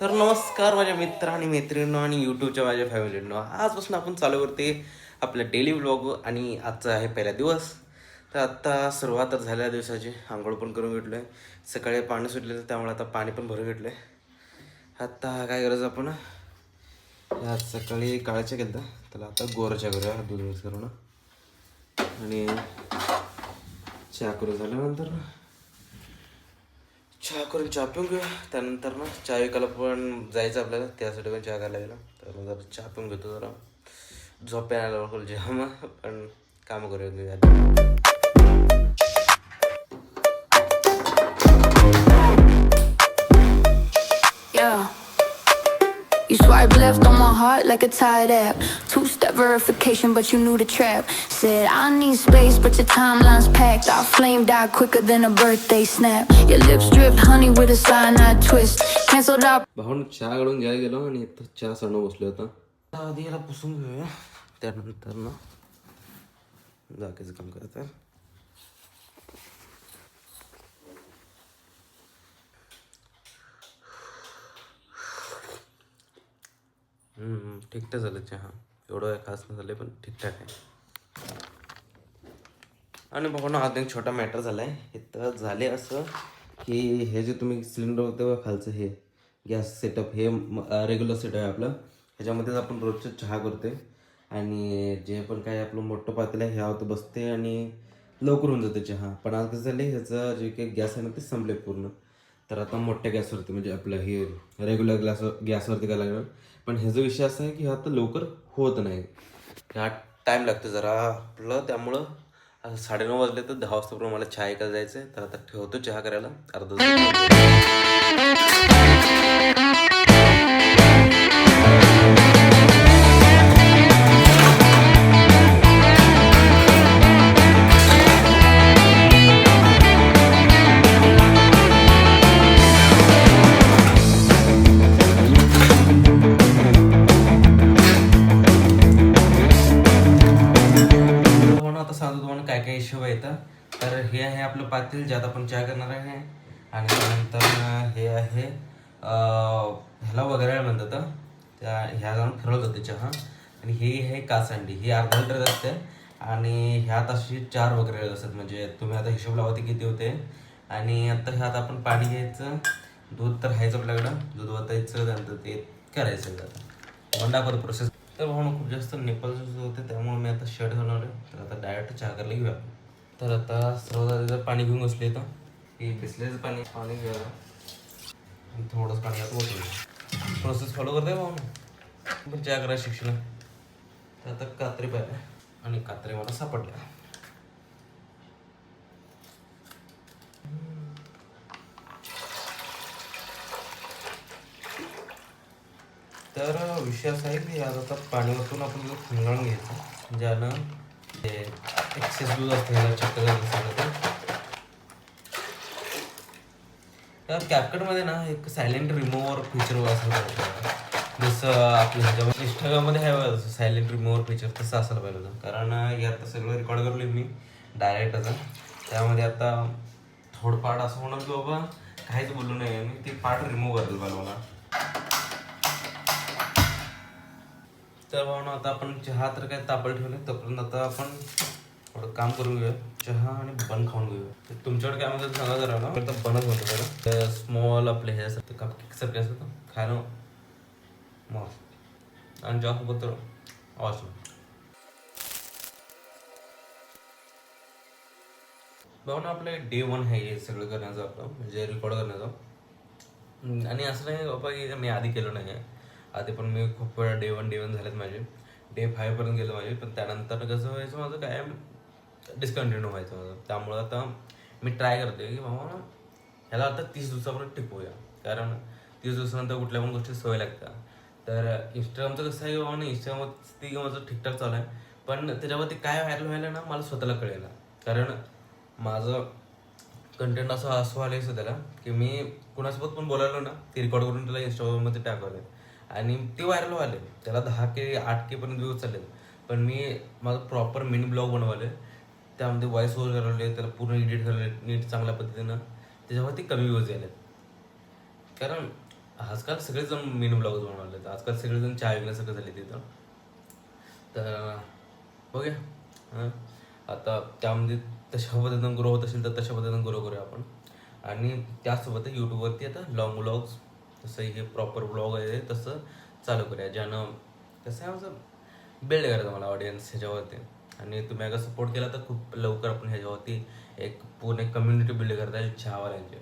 तर नमस्कार माझ्या मित्र आणि मैत्रिणींनो आणि यूट्यूबच्या माझ्या फॅमिलींनो. आजपासून आपण चालू करते आपलं डेली व्लॉग आणि आजचा आहे पहिला दिवस. तर आत्ता सुरुवात झाल्या दिवसाची. आंघोळ पण करून घेतलो आहे सकाळी पाणी सुटलेलं त्यामुळे आता पाणी पण भरून घेतलं आहे आत्ता काय करायचं आपण? आज सकाळी काळाच्या केलं त्याला आता गोरच्या करूया दूध मिक्स करून. आणि चहा करू झाल्यानंतर चहा करून चहा पिऊन घेऊ त्यानंतर ना चहा विकायला पण जायचं आपल्याला त्यासाठी पण चहा करायला गेला. तर जरा चहा पिऊन घेतो जरा. झोप यायला जेव्हा मग पण कामं करूया You swipe left on my heart like a tired app. Two step verification, but you knew the trap. Said, I need space, but your timeline's packed. Our flame died quicker than a birthday snap. Your lips dripped honey with a cyanide twist. Canceled our भाऊन चहा काढून घ्यायला गेलो आणि इथं चहा सणं बसलो होता आता आधी याला पुसून घेऊया त्यानंतर ना जागेचं काम करत आहे ठीकठाक झालं चहा. एवढं काय खास नाही झालं पण ठीकठाक आहे. आणि बघा ना आता एक छोटा मॅटर झाला आहे तर झाले असं की हे जे तुम्ही सिलेंडर होतं खालचं हे गॅस सेटअप हे रेग्युलर सेटअप आहे आपलं. ह्याच्यामध्येच आपण रोजचं चहा करते आणि जे पण काय आपलं मोठं पातेलं आहे ह्यावर बसते आणि लवकर होऊन जाते चहा. पण आज कसं झालं ह्याचं जे काही गॅस आहे ना ते संपले पूर्ण. तर आता मोठ्या गॅसवरती म्हणजे आपलं हे रेग्युलर गॅस गॅसवरती करायला लागणार. पण ह्याचा विषय असा आहे की हा आता लवकर होत नाही. ह्या टाईम लागतो जरा. आपलं त्यामुळं साडेनऊ वाजले तर दहा वाजतापर्यंत मला चहा ऐकायला जायचं आहे तर आता ठेवतो चहा करायला. अर्धा हे आहे आपलं पातेल ज्यात आपण चहा करणार आहे. आणि त्यानंतर हे आहे ह्याला वगैरे म्हणतात त्या ह्या जाऊन फिरवलं जाते चहा. आणि हे आहे कासांडी ही अर्धा लिटर असते. आणि ह्यात अशी चार वगैरे असतात म्हणजे तुम्ही आता हिशोब लावा ते किती होते. आणि आता ह्यात आपण पाणी घ्यायचं. दूध तर घ्यायचं आपल्याकडं. दूध वतायचं त्यानंतर ते करायचं आता. मग प्रोसेस तर म्हणून खूप जास्त निपल्स होते त्यामुळे मी आता शर्ट घालणार आहे. तर आता डायरेक्ट चहा करायला घेऊया तर आता सर्वात आधी पाणी घेऊन बसले तर की बिसलेचं पाणी पाणी घ्यायला आणि थोडंच पाणी आता ओतूया प्रोसेस फॉलो करते भाऊ पण चहा करा शिक्षण तर आता कात्री पाहिजे आणि कात्री मला सापडल्या. तर विषय असा आहे की आज आता पाणी वाचून आपण त्याचं खंगाळून घ्यायचं ज्यानं ते एक्सेस दूध असतं ह्याला चक्कर झालं तर कॅपकटमध्ये ना एक सायलेंट रिमूव्हर फीचर असं पाहिजे जसं आपल्या ह्याच्यामध्ये इंस्टाग्राममध्ये आहे सायलेंट रिमूव्हर फीचर तसं असायला पाहिजे होतं. कारण हे आता सगळं रेकॉर्ड करलो मी डायरेक्ट असं त्यामध्ये आता थोडं असं होणार की बाबा काहीच बोललो नाही मी ते पार्ट रिमूव्ह करायला पाहिजे मला. तर भावना आता आपण चहा तर काय तापल ठेवले तोपर्यंत आता आपण थोडं काम करून घेऊया. चहा आणि बन खाऊन घेऊया. तर तुमच्याकडे काय म्हणतात सांगा जरा. ना तर बनच म्हणतो त्याला स्मॉल आपले हे असतात कप केक सारखे असतात. खायला मस्त. आणि जासोबत तर awesome. भावना आपलं डे वन आहे हे सगळं करण्याचं आपलं. म्हणजे रेकॉर्ड करण्याचं. आणि असं नाही बाबा की मी आधी केलं नाही आहे. आधी पण मी खूप वेळा डे वन डे वन झालेत माझे. डे फाईव्हपर्यंत गेलं माझे. पण त्यानंतर कसं व्हायचं माझं काय डिस्कंटिन्यू व्हायचं माझं. त्यामुळं आता मी ट्राय करते की बाबा ह्याला आता तीस दिवसापर्यंत टिकवूया कारण तीस दिवसानंतर कुठल्या पण गोष्टी सवय लागतात तर इंस्टाग्रामचं कसं आहे की बाबा ना इंस्टाग्रामवरती माझं ठीकठाक चालू आहे. पण त्याच्यावरती काय व्हायरल व्हायला ना मला स्वतःला कळेल कारण माझं कंटेंट असं असं आलं आहे त्याला की मी कुणासोबत पण बोलायलो ना ते रेकॉर्ड करून त्याला इंस्टाग्राममध्ये टाकवले आणि ते व्हायरल व्हायले त्याला दहा के आठ के पर्यंत व्ह्यूज चालले पण मी माझं प्रॉपर मिनी ब्लॉग बनवले त्यामध्ये व्हॉइस ओव्हर करावले त्याला पूर्ण एडिट करायला नीट चांगल्या पद्धतीनं. त्याच्यावरती कमी व्ह्यूज आले कारण आजकाल सगळेजण मिनी ब्लॉगच बनवले आजकाल सगळेजण चहा विकण्यासारखं झाले तिथं तर बघूया. आता त्यामध्ये तशा पद्धतीनं ग्रो होत असेल तर तशा पद्धतीनं ग्रो करूया आपण. आणि त्यासोबत यूट्यूबवरती आता लॉंग ब्लॉग्स जसं हे प्रॉपर ब्लॉग आहे तसं चालू करूया ज्यानं कसं आहे माझं बिल्ड करायचं मला ऑडियन्स ह्याच्यावरती. आणि तुम्ही अगर सपोर्ट केला तर खूप लवकर आपण ह्याच्यावरती एक पूर्ण एक कम्युनिटी बिल्ड करता येईल चहावाल्यांची.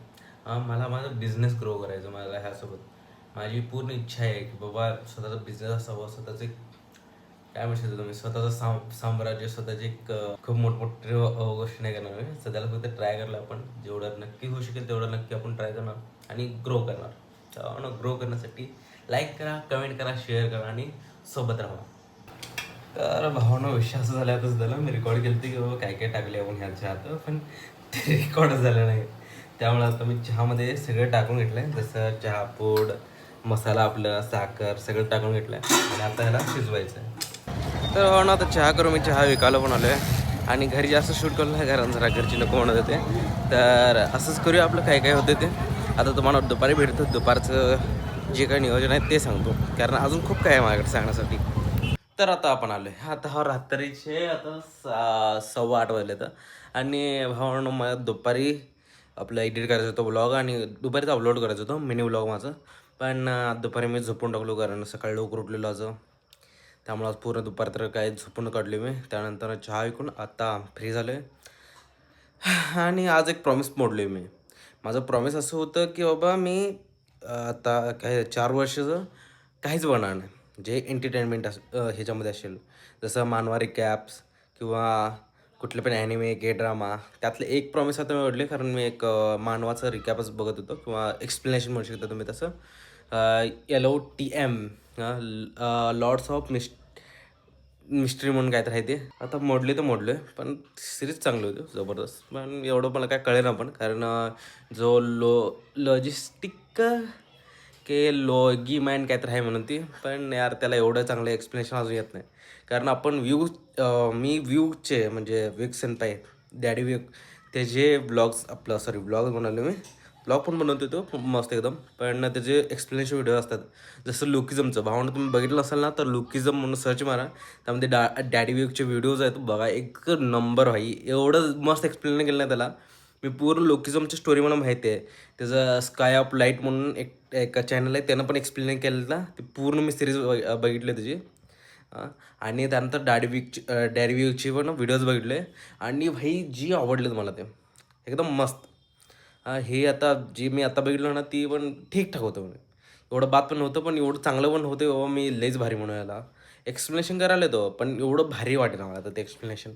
मला माझा बिझनेस ग्रो करायचा मला ह्यासोबत. माझी पूर्ण इच्छा आहे की बाबा स्वतःचा बिझनेस असावा स्वतःचे काय म्हणू शकतो तुम्ही स्वतःचं साम साम्राज्य स्वतःचे एक खूप मोठमोठे अं, गोष्टी नाही करणार मी सध्याला फक्त ट्राय करलं आपण जेवढं नक्की होऊ शकेल तेवढं नक्की आपण ट्राय करणार आणि ग्रो करणार. ग्रो करण्यासाठी लाईक करा कमेंट करा शेअर करा आणि सोबत राहा. तर भावानं विषय असं झाला तसं झालं. मी रेकॉर्ड केलं की बाबा काय काय टाकले आपण ह्याच्या हात पण ते रेकॉर्ड झालं नाही. त्यामुळे आता मी चहामध्ये सगळं टाकून घेतलं आहे जसं चहा पूड मसाला आपलं साखर सगळं टाकून घेतलं आहे आणि आता ह्याला शिजवायचं आहे तर भावानं ना आता चहा करू मी चहा विकायला पण आलो आहे आणि घरी जास्त शूट करलं नाही कारण जरा घरची नको म्हणत होते. तर असंच करूया आपलं काय काय होतं ते. आता तुम्हाला दुपारी भेटतं दुपारचं जे काही नियोजन आहे ते सांगतो. कारण अजून खूप काय आहे माझ्याकडे सांगण्यासाठी. तर आता आपण आलो आहे आता हा रात्रीचे आता सा सव्वा आठ वाजले तर आणि भावानं मला दुपारी आपलं एडिट करायचं होतं ब्लॉग आणि दुपारीच अपलोड करायचं होतं मिनी ब्लॉग माझं. पण दुपारी मी झोपून टाकलो कारण सकाळी लवकर उठलेलो आज. त्यामुळं आज पूर्ण दुपार तर काय झोपून काढली मी. त्यानंतर चहा विकून आता फ्री झालो आहे आणि आज एक प्रॉमिस मोडली मी. माझं प्रॉमिस असं होतं की बाबा मी आता काय चार वर्षाचं काहीच बनणार नाही. जे एंटरटेनमेंट अस ह्याच्यामध्ये असेल जसं मानवारी कॅप्स किंवा कुठले पण ॲनिमे के ड्रामा त्यातले एक प्रॉमिस आता मी ओढले कारण मी एक मानवाचं रिकॅपच बघत होतो किंवा एक्सप्लेनेशन म्हणू शकता तुम्ही तसं. Yellow T M lords of miss mystery म्हणून काय तर आहे ते. आता मोडले तर मोडले पण सिरीज चांगली होती जबरदस्त. पण एवढं मला काय कळेना पण कारण जो लो लॉजिस्टिक के लॉगी मॅन काय तर आहे म्हणून ती. पण यार त्याला एवढं चांगलं एक्सप्लेनेशन अजून येत नाही. कारण आपण व्ह्यू मी व्ह्यूचे म्हणजे विक सेनताय डॅडी विक ते जे ब्लॉग्स आपलं सॉरी ब्लॉग बनवले मी. ब्लॉग पण बनवतो तो खूप मस्त एकदम. पण त्याचे एक्सप्लेनेशन व्हिडिओ असतात जसं लुकिझमचं भावना तुम्ही बघितलं असाल ना तर लुकिझम म्हणून सर्च मारा. त्यामध्ये डा डॅडी विकचे व्हिडिओज आहेत. बघा एक नंबर भाई एवढं मस्त एक्सप्लेन केलं नाही त्याला. मी पूर्ण लोकिझमची स्टोरी मला माहिती आहे. त्याचं स्काय ऑफ लाइट म्हणून एक एक चॅनल आहे. त्यानं पण एक्सप्लेन केलं ते पूर्ण मी सिरीज बघितली त्याची. आणि त्यानंतर डॅडी वीकची पण व्हिडिओज बघितले. आणि भाई जी आवडलेत मला ते. एकदम मस्त. हां हे आता जी मी आता बघितलं ना ती पण ठीकठाक होतं म्हणजे एवढं बात पण नव्हतं पण एवढं चांगलं पण होतं बाबा मी लईच भारी म्हणून याला. एक्सप्लेनेशन करायला येतो पण एवढं भारी वाटेल मला आता ते एक्सप्लेनेशन